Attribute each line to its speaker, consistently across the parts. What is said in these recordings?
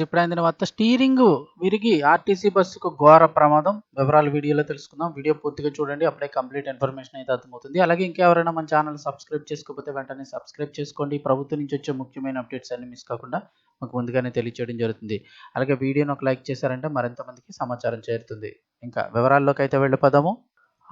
Speaker 1: ఎప్పుడైన తర్వాత స్టీరింగ్ విరిగి ఆర్టీసీ బస్సుకు ఘోర ప్రమాదం. వివరాలు వీడియోలో తెలుసుకుందాం. వీడియో పూర్తిగా చూడండి. అప్పుడే కంప్లీట్ ఇన్ఫర్మేషన్ అయితే అర్థమవుతుంది. అలాగే ఇంకెవరైనా మన ఛానల్ సబ్స్క్రైబ్ చేసుకోకపోతే వెంటనే సబ్స్క్రైబ్ చేసుకోండి. ప్రభుత్వం నుంచి వచ్చే ముఖ్యమైన అప్డేట్స్ అన్ని మిస్ కాకుండా మాకు ముందుగానే తెలియచేయడం జరుగుతుంది. అలాగే వీడియోని ఒక లైక్ చేశారంటే మరింత మందికి సమాచారం చేరుతుంది. ఇంకా వివరాల్లోకి అయితే వెళ్ళిపోదాము.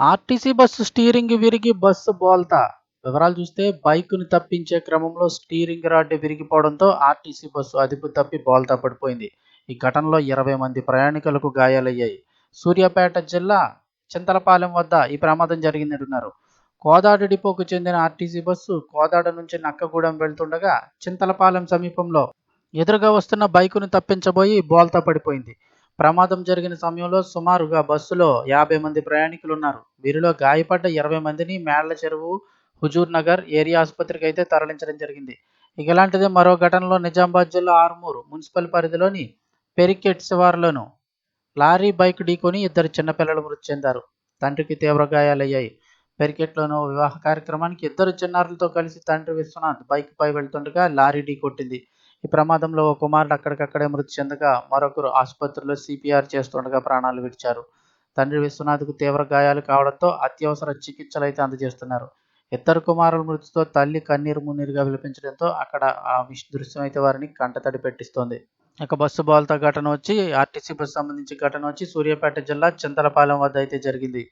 Speaker 1: ఆర్టీసీ బస్సు స్టీరింగ్ విరిగి బస్సు బోల్తా. వివరాలు చూస్తే బైకును తప్పించే క్రమంలో స్టీరింగ్ రాడ్ విరిగిపోవడంతో ఆర్టీసీ బస్సు అదుపు తప్పి బోల్తా పడిపోయింది. ఈ ఘటనలో ఇరవై మంది ప్రయాణికులకు గాయాలయ్యాయి. సూర్యాపేట జిల్లా చింతలపాలెం వద్ద ఈ ప్రమాదం జరిగిందంటున్నారు. కోదాడ డిపోకు చెందిన ఆర్టీసీ బస్సు కోదాడ నుంచి నక్కగూడెం వెళ్తుండగా చింతలపాలెం సమీపంలో ఎదురుగా వస్తున్న బైకును తప్పించబోయి బోల్తా పడిపోయింది. ప్రమాదం జరిగిన సమయంలో సుమారుగా బస్సులో యాభై మంది ప్రయాణికులు ఉన్నారు వీరిలో గాయపడ్డ ఇరవై మందిని మేళ్ళ చెరువు హుజూర్ నగర్ ఏరియా ఆసుపత్రికి అయితే తరలించడం జరిగింది. ఇక ఇలాంటిదే మరో ఘటనలో నిజామాబాద్ జిల్లా ఆర్మూరు మున్సిపల్ పరిధిలోని పెరికెట్ శివార్లోను లారీ బైక్ ఢీకొని ఇద్దరు చిన్నపిల్లలు మృతి చెందారు. తండ్రికి తీవ్ర గాయాలయ్యాయి. పెరికెట్లోనూ వివాహ కార్యక్రమానికి ఇద్దరు చిన్నారులతో కలిసి తండ్రి విశ్వనాథ్ బైక్ పై వెళ్తుండగా లారీ ఢీ కొట్టింది ఈ ప్రమాదంలో ఓ కుమారుడు అక్కడికక్కడే మృతి చెందగా మరొకరు ఆసుపత్రిలో సిపిఆర్ చేస్తుండగా ప్రాణాలు విడిచారు. తండ్రి విశ్వనాథ్కు తీవ్ర గాయాలు కావడంతో అత్యవసర చికిత్సలు అయితే అందజేస్తున్నారు. ఇద్దరు కుమారుల మృతితో తల్లి కన్నీరు మున్నీరుగా విలపించడంతో అక్కడ ఆ విష్ దృశ్యం అయితే వారిని కంటతడి పెట్టిస్తోంది. ఇక బస్సు బాల్తా ఘటన వచ్చి ఆర్టీసీ బస్సు సంబంధించి ఘటన వచ్చి సూర్యాపేట జిల్లా చింతలపాలెం వద్ద అయితే జరిగింది.